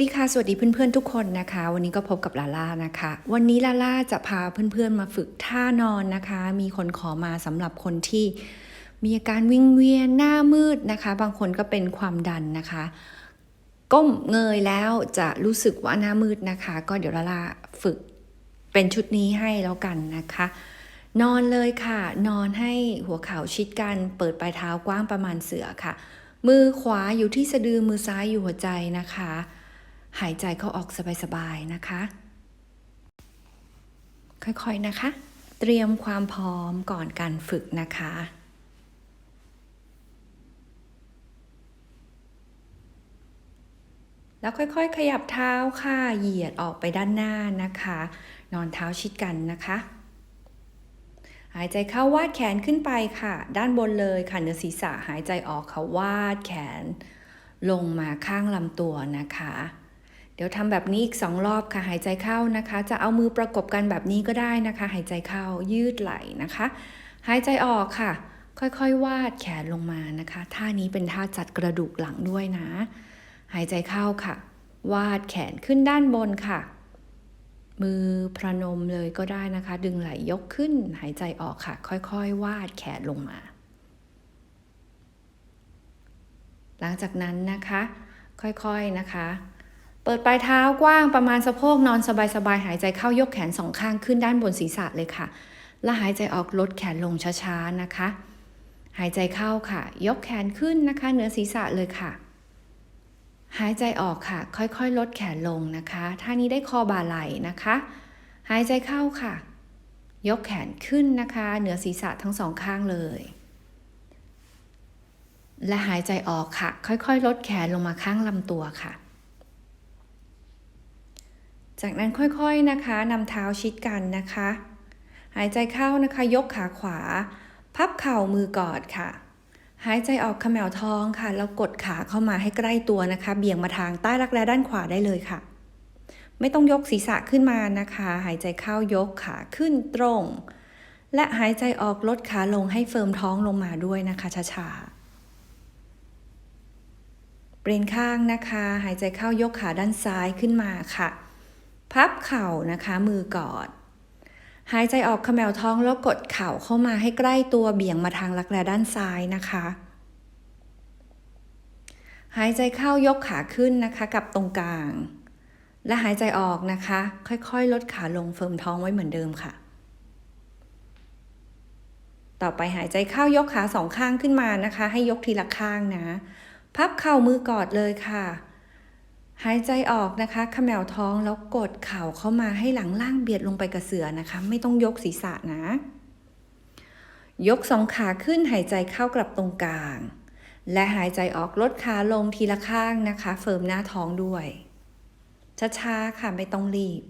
ดีค่ะ สวัสดีเพื่อนๆทุกคนนะคะ วันนี้ก็พบกับลาล่านะคะ วันนี้ลาล่าจะพาเพื่อนๆมาฝึกท่านอนนะคะ มีคนขอมาสำหรับคนที่มีอาการวิงเวียนหน้ามืดนะคะ บางคนก็เป็นความดันนะคะ ก้มเงยแล้วจะรู้สึกว่าหน้ามืดนะคะ ก็เดี๋ยวลาล่าฝึกเป็นชุดนี้ให้แล้วกันนะคะ นอนเลยค่ะ นอนให้หัวเข่าชิดกัน เปิดปลายเท้ากว้างประมาณเสือค่ะ มือขวาอยู่ที่สะดือมือซ้ายอยู่หัวใจนะคะ หายใจเข้าออกสบายๆนะคะ ค่อยๆนะคะ เตรียมความพร้อมก่อนการฝึกนะคะแล้วค่อยๆ ขยับเท้าค่ะ เหยียดออกไปด้านหน้านะคะ นอนเท้าชิดกันนะคะ หายใจเข้าวาดแขนขึ้นไปค่ะ ด้านบนเลยค่ะเหนือศีรษะหายใจออกค่ะวาดแขน ลงมาข้างลำตัวนะคะ ดี๋ยวทำแบบนี้อีกสองรอบค่ะ หายใจเข้านะคะ จะเอามือประกบกันแบบนี้ก็ได้นะคะ หายใจเข้ายืดไหล่นะคะ หายใจออกค่ะ ค่อยๆ วาดแขนลงมานะคะ ท่านี้เป็นท่าจัดกระดูกหลังด้วยนะ หายใจเข้าค่ะ วาดแขนขึ้นด้านบนค่ะ มือพระนมเลยก็ได้นะคะ ดึงไหล่ยกขึ้น หายใจออกค่ะ ค่อยๆ วาดแขนลงมา หลังจากนั้นนะคะ ค่อยๆนะคะ เปิดปลายเท้ากว้างประมาณสะโพกนอนสบายๆหายใจเข้ายกแขนสองข้างขึ้นด้านบนศีรษะเลยค่ะ และหายใจออกลดแขนลงช้าๆนะคะ หายใจเข้าค่ะ ยกแขนขึ้นนะคะ เหนือศีรษะเลยค่ะ หายใจออกค่ะ ค่อยๆ ลดแขนลงนะคะท่านี้ได้คอบ่าไหล่นะคะ หายใจเข้าค่ะ ยกแขนขึ้นนะคะ เหนือศีรษะทั้งสองข้างเลยและหายใจออกค่ะ ค่อยๆ ลดแขนลงมาข้างลำตัวค่ะ จากนั้นค่อยๆนะคะนำเท้าชิดกันนะคะ หายใจเข้านะคะยกขาขวา พับเข่ามือกอดค่ะ หายใจออกขมวท้องค่ะแล้วกดขาเข้ามาให้ใกล้ตัวนะคะ เบี่ยงมาทางใต้รักแร้ด้านขวาได้เลยค่ะ ไม่ต้องยกศีรษะขึ้นมานะคะ หายใจเข้ายกขาขึ้นตรง และหายใจออกลดขาลงให้เฟิร์มท้องลงมาด้วยนะคะช้าๆเปลี่ยนข้างนะคะ หายใจเข้ายกขาด้านซ้ายขึ้นมาค่ะ พับเข่านะคะมือกอด หายใจออกเขมวท้องแล้วกดเข่าเข้ามาให้ใกล้ตัวเบี่ยงมาทางรักแร้ด้านซ้ายนะคะ หายใจเข้ายกขาขึ้นนะคะกับตรงกลาง และหายใจออกนะคะ ค่อยๆ ลดขาลงเฟิร์มท้องไว้เหมือนเดิมค่ะ ต่อไปหายใจเข้ายกขาสองข้างขึ้นมานะคะ ให้ยกทีละข้างนะ พับเข่ามือกอดเลยค่ะ หายใจออกนะคะขมวท้องแล้วกดเข่าเข้ามาให้หลังล่างเบียดลงไปกับเสือนะคะ ไม่ต้องยกศีรษะนะ ยกสองขาขึ้นหายใจเข้ากลับตรงกลาง และหายใจออกลดขาลงทีละข้างนะคะ เฟิร์มหน้าท้องด้วยช้าๆค่ะไม่ต้องรีบ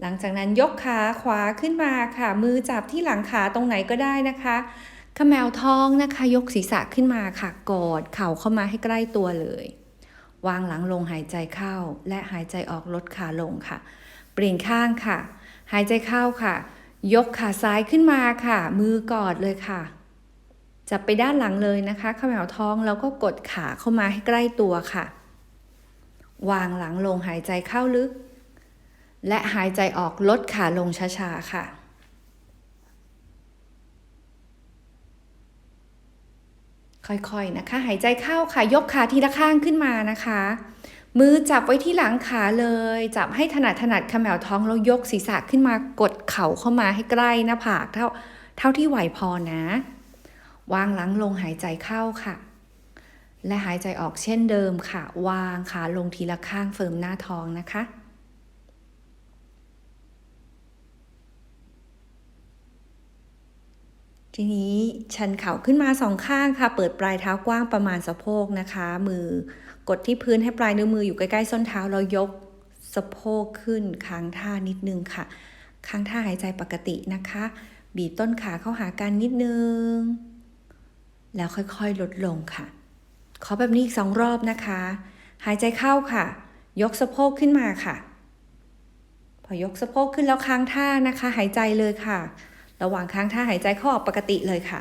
หลังจากนั้นยกขาขวาขึ้นมาค่ะ มือจับที่หลังขาตรงไหนก็ได้นะคะขมวท้องนะคะ ยกศีรษะขึ้นมาค่ะกอดเข่าเข้ามาให้ใกล้ตัวเลย วางหลังลงหายใจเข้า และหายใจออกลดขาลงค่ะ เปลี่ยนข้างค่ะ หายใจเข้าค่ะ ยกขาซ้ายขึ้นมาค่ะ มือกอดเลยค่ะ จับไปด้านหลังเลยนะคะขมวท้องแล้วก็กดขาเข้ามาให้ใกล้ตัวค่ะ วางหลังลงหายใจเข้าลึก และหายใจออกลดขาลงช้าๆ ค่ะ ค่อยๆนะคะ หายใจเข้าค่ะ ยกขาทีละข้างขึ้นมานะคะ มือจับไว้ที่หลังขาเลย จับให้ถนัดถนัดขมวท้องแล้วยกศีรษะขึ้นมากดเข่าเข้ามาให้ใกล้หน้าผากเท่าเท่าที่ไหวพอนะ วางหลังลงหายใจเข้าค่ะ และหายใจออกเช่นเดิมค่ะ วางขาลงทีละข้างเฟิร์มหน้าท้องนะคะ ทีนี้ชันเข่าขึ้นมาสองข้างค่ะ เปิดปลายเท้ากว้างประมาณสะโพกนะคะ มือกดที่พื้นให้ปลายนิ้วมืออยู่ใกล้ๆส้นเท้าแล้วยกสะโพกขึ้นค้างท่านิดนึงค่ะ ค้างท่าหายใจปกตินะคะ บีบต้นขาเข้าหากันนิดนึง แล้วค่อยๆลดลงค่ะ ขอแบบนี้อีกสองรอบนะคะ หายใจเข้าค่ะ ยกสะโพกขึ้นมาค่ะ พอยกสะโพกขึ้นแล้วค้างท่านะคะ หายใจเลยค่ะ ระหว่างค้างท่าหายใจเข้าอปกติเลยค่ะ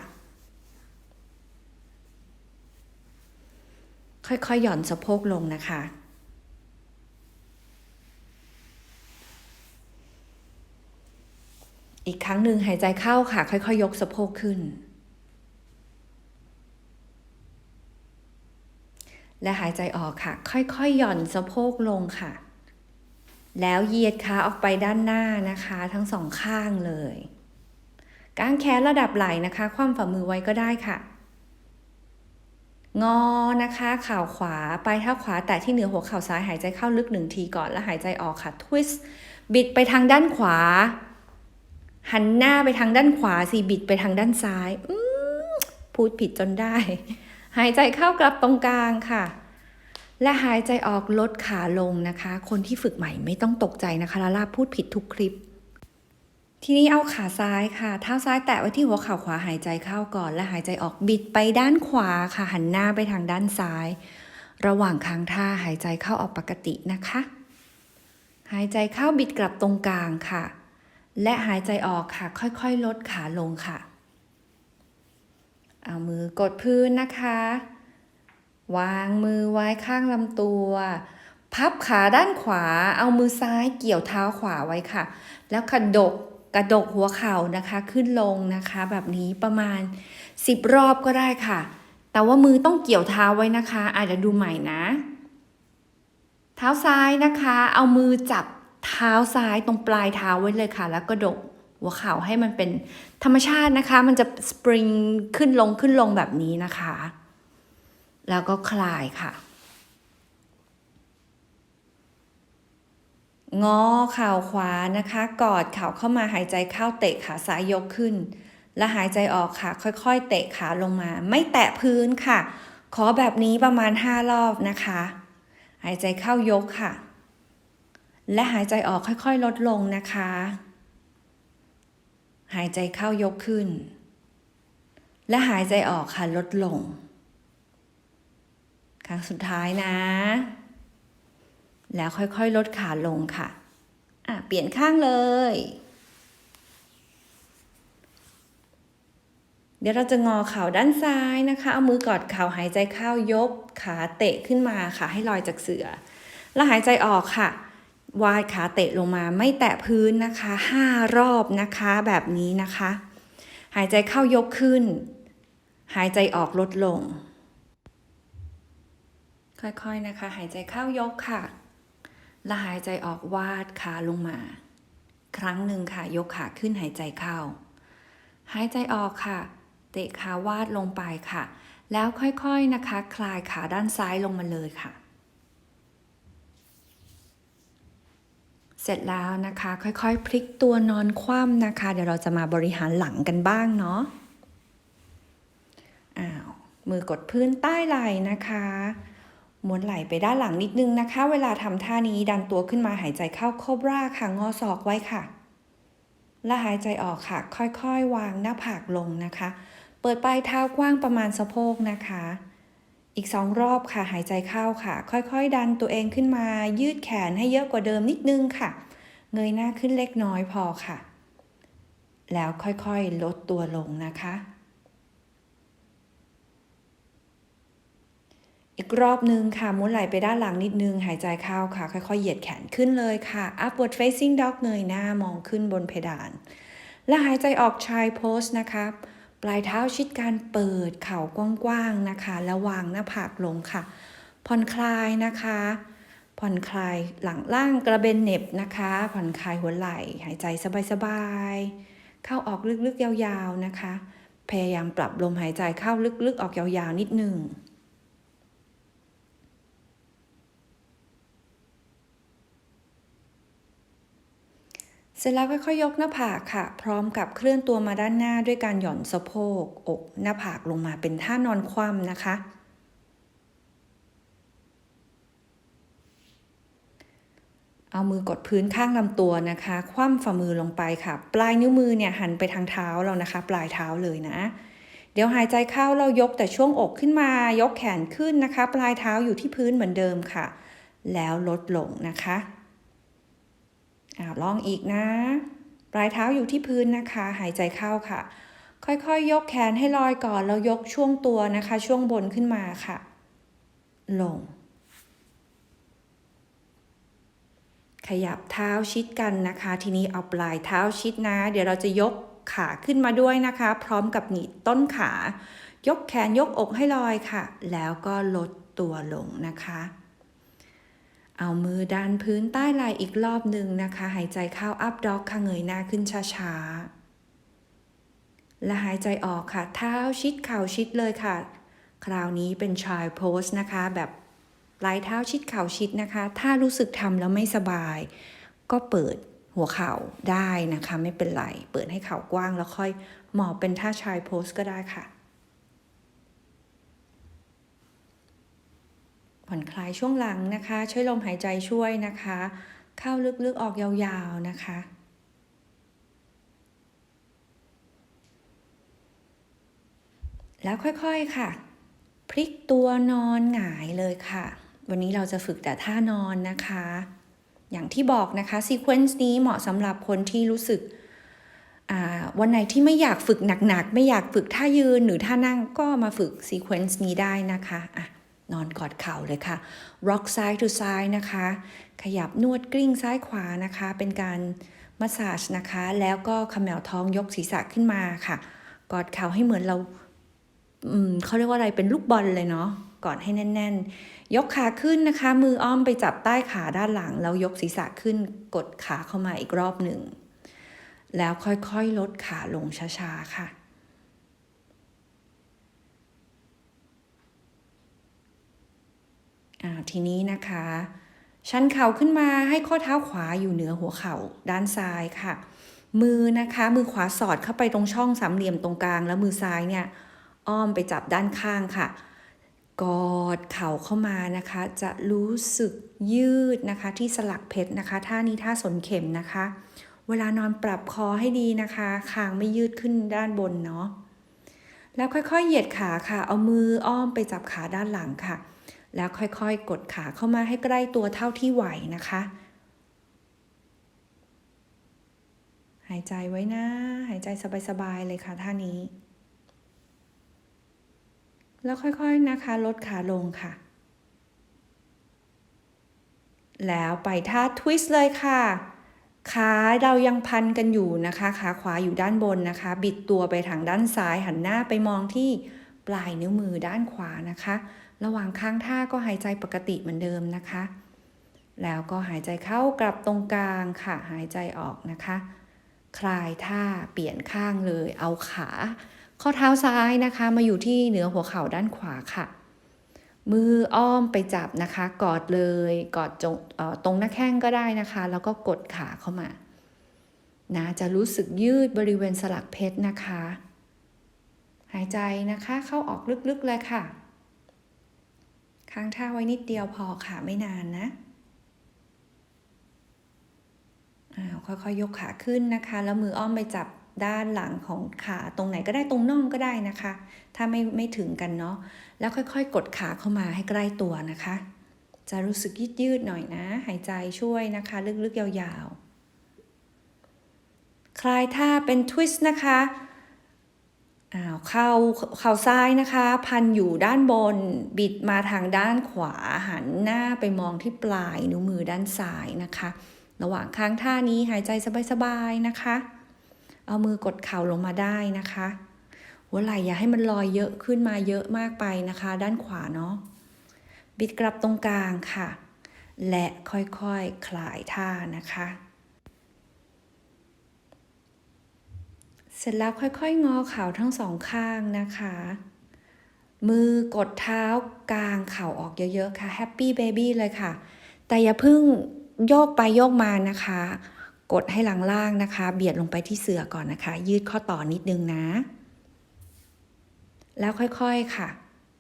ค่อยๆหย่อนสะโพกลงนะคะ อีกครั้งหนึ่งหายใจเข้าค่ะ ค่อยๆยกสะโพกขึ้น และหายใจออกค่ะ ค่อยๆหย่อนสะโพกลงค่ะแล้วเหยียดขาออกไปด้านหน้านะคะ ทั้งสองข้างเลย กางแขนระดับไหล่นะคะ คว่ำฝ่ามือไว้ก็ได้ค่ะ งอนะคะข่าวขวาปลายเท้าขวาแตะที่เหนือหัวเข่าซ้ายหายใจเข้าลึกหนึ่งทีก่อนแล้วหายใจออกค่ะทวิสต์บิดไปทางด้านขวา หันหน้าไปทางด้านขวาสิบิดไปทางด้านซ้ายอืพูดผิดจนได้ หายใจเข้ากลับตรงกลางค่ะ และหายใจออกลดขาลงนะคะ คนที่ฝึกใหม่ไม่ต้องตกใจนะคะลาลาพูดผิดทุกคลิป ทีนี้เอาขาซ้ายค่ะ เท้าซ้ายแตะไว้ที่หัวเข่าขวาหายใจเข้าก่อน และหายใจออกบิดไปด้านขวาค่ะ หันหน้าไปทางด้านซ้าย ระหว่างค้างท่าหายใจเข้าออกปกตินะคะ หายใจเข้าบิดกลับตรงกลางค่ะ และหายใจออกค่ะ ค่อยๆ ลดขาลงค่ะ เอามือกดพื้นนะคะ วางมือไว้ข้างลำตัวพับขาด้านขวา เอามือซ้ายเกี่ยวเท้าขวาไว้ค่ะ แล้วกระดก กระดกหัวเข่านะคะขึ้นลงนะคะ แบบนี้ประมาณ 10 รอบก็ได้ค่ะ แต่ว่ามือต้องเกี่ยวเท้าไว้นะคะ อาจจะดูใหม่นะ เท้าซ้ายนะคะ เอามือจับเท้าซ้ายตรงปลายเท้าไว้เลยค่ะ แล้วกระดกหัวเข่าให้มันเป็นธรรมชาตินะคะ มันจะสปริงขึ้นลงขึ้นลงแบบนี้นะคะ แล้วก็คลายค่ะ งอเข่าขวานะคะ กอดเข่าเข้ามาหายใจเข้าเตะขาซ้ายยกขึ้น และหายใจออกค่ะ ค่อยๆ เตะขาลงมา ไม่แตะพื้นค่ะ ขอแบบนี้ประมาณ 5 รอบนะคะ หายใจเข้ายกค่ะ และหายใจออกค่อยๆ ลดลงนะคะ หายใจเข้ายกขึ้น และหายใจออกค่ะลดลง ครั้งสุดท้ายนะ แล้วค่อยๆ ลดขาลงค่ะ อะ เปลี่ยนข้างเลย เดี๋ยวเราจะงอเข่าด้านซ้ายนะคะ เอามือกอดเข่าหายใจเข้ายกขาเตะขึ้นมาค่ะ ให้ลอยจากเสือ แล้วหายใจออกค่ะ วาดขาเตะลงมาไม่แตะพื้นนะคะห้ารอบนะคะแบบนี้นะคะ หายใจเข้ายกขึ้น หายใจออกลดลง ค่อยๆนะคะ หายใจเข้ายกค่ะ และหายใจออกวาดขาลงมา ครั้งหนึ่งค่ะยกขาขึ้นหายใจเข้า หายใจออกค่ะ เตะขาวาดลงไปค่ะ แล้วค่อยๆนะคะ คลายขาด้านซ้ายลงมาเลยค่ะ เสร็จแล้วนะคะ ค่อยๆ พลิกตัวนอนคว่ำนะคะ เดี๋ยวเราจะมาบริหารหลังกันบ้างเนาะอ้าวมือกดพื้นใต้ไหล่นะคะ ม้วนไหลไปด้านหลังนิดนึงนะคะ เวลาทำท่านี้ดันตัวขึ้นมาหายใจเข้าโคบราค่ะ งอศอกไว้ค่ะ และหายใจออกค่ะ ค่อยๆ วางหน้าผากลงนะคะ เปิดปลายเท้ากว้างประมาณสะโพกนะคะ อีกสองรอบค่ะ หายใจเข้าค่ะ ค่อยๆ ดันตัวเองขึ้นมา ยืดแขนให้เยอะกว่าเดิมนิดนึงค่ะ เงยหน้าขึ้นเล็กน้อยพอค่ะ แล้วค่อยๆ ลดตัวลงนะคะ อีกรอบนึงค่ะม้วนไหล่ไปด้านหลังนิดนึง หายใจเข้าค่ะ ค่อยๆ เหยียดแขนขึ้นเลยค่ะ upward facing dog เงยหน้ามองขึ้นบนเพดาน และหายใจออกชายโพสนะคะปลายเท้าชิดการเปิดเข่ากว้างๆนะคะแล้ววางหน้าผากลงค่ะ ผ่อนคลายนะคะ ผ่อนคลายหลังล่างกระเบนเน็บนะคะ ผ่อนคลายหัวไหล่ หายใจสบายๆเข้าออกลึกๆยาวๆนะคะ พยายามปรับลมหายใจเข้าลึกๆออกยาวๆนิดนึง เสร็จแล้วค่อยๆยกหน้าผากค่ะ พร้อมกับเคลื่อนตัวมาด้านหน้าด้วยการหย่อนสะโพก อกหน้าผากลงมาเป็นท่านอนคว่ำนะคะ เอามือกดพื้นข้างลำตัวนะคะ คว่ำฝ่ามือลงไปค่ะ ปลายนิ้วมือเนี่ยหันไปทางเท้าเรานะคะ ปลายเท้าเลยนะ เดี๋ยวหายใจเข้าเรายกแต่ช่วงอกขึ้นมายกแขนขึ้นนะคะ ปลายเท้าอยู่ที่พื้นเหมือนเดิมค่ะ แล้วลดลงนะคะ อ้าวลองอีกนะ ปลายเท้าอยู่ที่พื้นนะคะ หายใจเข้าค่ะ ค่อยๆยยกแขนให้ลอยก่อนแล้วยกช่วงตัวนะคะ ช่วงบนขึ้นมาค่ะ ลง ขยับเท้าชิดกันนะคะ ทีนี้เอาปลายเท้าชิดนะ เดี๋ยวเราจะยกขาขึ้นมาด้วยนะคะ พร้อมกับหนีบต้นขา ยกแขนยกอกให้ลอยค่ะ แล้วก็ลดตัวลงนะคะ เอามือดันพื้นใต้ไหล่อีกรอบหนึ่งนะคะ หายใจเข้าอัพด็อกค่ะเงยหน้าขึ้นช้าๆ และหายใจออกค่ะ เท้าชิดเข่าชิดเลยค่ะ คราวนี้เป็นชายโพสนะคะ แบบปลายเท้าชิดเข่าชิดนะคะ ถ้ารู้สึกทำแล้วไม่สบาย ก็เปิดหัวเข่าได้นะคะ ไม่เป็นไร เปิดให้เข่ากว้างแล้วค่อยหมอบเป็นท่าชายโพสก็ได้ค่ะ ผ่อนคลายช่วงหลังนะคะ ใช่ลมหายใจช่วยนะคะ เข้าลึกๆออกยาวๆนะคะ แล้วค่อยๆค่ะ พลิกตัวนอนหงายเลยค่ะ วันนี้เราจะฝึกแต่ท่านอนนะคะ อย่างที่บอกนะคะซีเควนซ์นี้เหมาะสำหรับคนที่รู้สึกวันไหนที่ไม่อยากฝึกหนักๆ ไม่อยากฝึกท่ายืนหรือท่านั่งก็มาฝึกซีเควนซ์นี้ได้นะคะอะ นอนกอดเข่าเลยค่ะ rock side to side นะคะ ขยับนวดกลิ้งซ้ายขวานะคะ เป็นการมัสซาจนะคะ แล้วก็ขมวท้องยกศีรษะขึ้นมาค่ะ กอดเข่าให้เหมือนเราเขาเรียกว่าอะไรเป็นลูกบอลเลยเนาะกอดให้แน่น ๆ ยกขาขึ้นนะคะ มืออ้อมไปจับใต้ขาด้านหลัง แล้วยกศีรษะขึ้นกดขาเข้ามาอีกรอบหนึ่ง แล้วค่อยๆลดขาลงช้าๆค่ะ อ่าทีนี้นะคะ ชันเข่าขึ้นมาให้ข้อเท้าขวาอยู่เหนือหัวเข่าด้านซ้ายค่ะ มือนะคะมือขวาสอดเข้าไปตรงช่องสามเหลี่ยมตรงกลาง แล้วมือซ้ายเนี่ยอ้อมไปจับด้านข้างค่ะ กอดเข่าเข้ามานะคะ จะรู้สึกยืดนะคะที่สลักเพชรนะคะ ท่านี้ท่าสนเข็มนะคะ เวลานอนปรับคอให้ดีนะคะคางไม่ยืดขึ้นด้านบนเนาะแล้วค่อยๆ เหยียดขาค่ะ เอามืออ้อมไปจับขาด้านหลังค่ะ แล้วค่อยๆ กดขาเข้ามาให้ใกล้ตัวเท่าที่ไหวนะคะ หายใจไว้นะ หายใจสบายๆเลยค่ะท่านี้ แล้วค่อยๆนะคะ ลดขาลงค่ะ แล้วไปท่าทวิสต์เลยค่ะ ขาเรายังพันกันอยู่นะคะ ขาขวาอยู่ด้านบนนะคะ บิดตัวไปทางด้านซ้ายหันหน้าไปมองที่ปลายนิ้วมือด้านขวานะคะ ระหว่างข้างท่าก็หายใจปกติเหมือนเดิมนะคะ แล้วก็หายใจเข้ากลับตรงกลางค่ะ หายใจออกนะคะ คลายท่าเปลี่ยนข้างเลย เอาขา ข้อเท้าซ้ายนะคะ มาอยู่ที่เหนือหัวเข่าด้านขวาค่ะ มืออ้อมไปจับนะคะ กอดเลย กอดจงตรงหน้าแข้งก็ได้นะคะ แล้วก็กดขาเข้ามา นะ จะรู้สึกยืดบริเวณสลักเพชรนะคะ หายใจนะคะ เข้าออกลึกๆเลยค่ะ ค้างท่าไว้นิดเดียวพอค่ะไม่นานนะค่อยๆยกขาขึ้นนะคะ แล้วมืออ้อมไปจับด้านหลังของขาตรงไหนก็ได้ตรงน่องก็ได้นะคะ ถ้าไม่ไม่ถึงกันเนาะแล้วค่อยๆ กดขาเข้ามาให้ใกล้ตัวนะคะ จะรู้สึกยืดๆหน่อยนะ หายใจช่วยนะคะ ลึกๆยาวๆ คลายท่าเป็นทวิสต์นะคะ อ้าวเข่าเข่าซ้ายนะคะ พันอยู่ด้านบนบิดมาทางด้านขวาหันหน้าไปมองที่ปลายนิ้วมือด้านซ้ายนะคะ ระหว่างค้างท่านี้หายใจสบายๆนะคะ เอามือกดเข่าลงมาได้นะคะหัวไหล่อย่าให้มันลอยเยอะขึ้นมาเยอะมากไปนะคะ ด้านขวาเนาะบิดกลับตรงกลางค่ะ และค่อยๆคคลายท่านะคะ เสร็จแล้วค่อยๆ งอเข่าทั้งสองข้างนะคะ มือกดเท้ากลางเข่าออกเยอะๆค่ะแฮปปี้เบบี้เลยค่ะ แต่อย่าเพึ่งโยกไปโยกมานะคะ กดให้หลังล่างนะคะ เบียดลงไปที่เสือก่อนนะคะ ยืดข้อต่อนิดนึงนะ แล้วค่อยๆค่ะ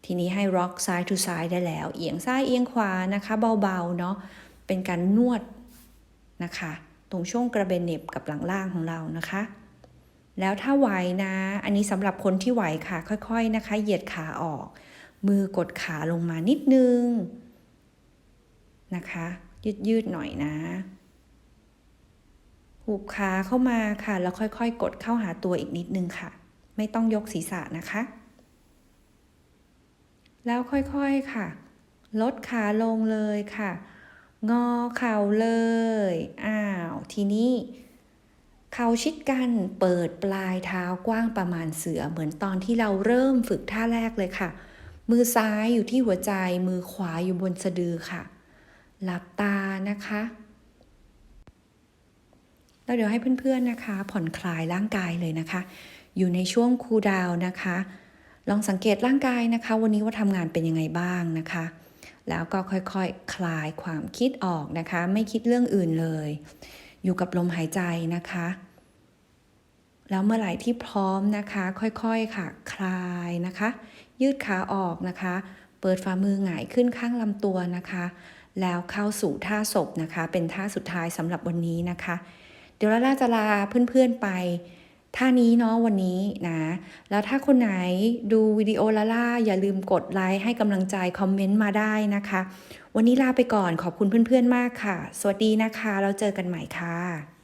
ทีนี้ให้ rock side to side ได้แล้ว เอียงซ้ายเอียงขวานะคะ เบาๆเนาะเป็นการนวดนะคะ ตรงช่วงกระเบนเน็บกับหลังล่างของเรานะคะ แล้วถ้าไหวนะ อันนี้สำหรับคนที่ไหวค่ะ ค่อยๆนะคะ เหยียดขาออก มือกดขาลงมานิดนึงนะคะ ยืดๆหน่อยนะหุบขาเข้ามาค่ะ แล้วค่อยๆ กดเข้าหาตัวอีกนิดนึงค่ะ ไม่ต้องยกศีรษะนะคะ แล้วค่อยๆค่ะ ลดขาลงเลยค่ะ งอเข่าเลย อ้าว ทีนี้ เข่าชิดกันเปิดปลายเท้ากว้างประมาณเสือเหมือนตอนที่เราเริ่มฝึกท่าแรกเลยค่ะ มือซ้ายอยู่ที่หัวใจ มือขวาอยู่บนสะดือค่ะ หลับตานะคะแล้วเดี๋ยวให้เพื่อนๆนะคะ ผ่อนคลายร่างกายเลยนะคะ อยู่ในช่วงคูลดาวน์นะคะ ลองสังเกตร่างกายนะคะ วันนี้ว่าทำงานเป็นยังไงบ้างนะคะ แล้วก็ค่อยๆคคลายความคิดออกนะคะ ไม่คิดเรื่องอื่นเลย อยู่กับลมหายใจนะคะ แล้วเมื่อไหร่ที่พร้อมนะคะ ค่อยๆค่ะ คลายนะคะ ยืดขาออกนะคะ เปิดฝ่ามือหงายขึ้นข้างลำตัวนะคะ แล้วเข้าสู่ท่าศพนะคะ เป็นท่าสุดท้ายสำหรับวันนี้นะคะ เดี๋ยวลาล่าจะลาเพื่อนๆไป ท่านี้เนาะวันนี้นะ แล้วถ้าคนไหนดูวิดีโอลาล่า อย่าลืมกดไลค์ให้กำลังใจ คอมเมนต์มาได้นะคะ วันนี้ลาไปก่อนขอบคุณเพื่อนๆมากค่ะ สวัสดีนะคะ เราเจอกันใหม่ค่ะ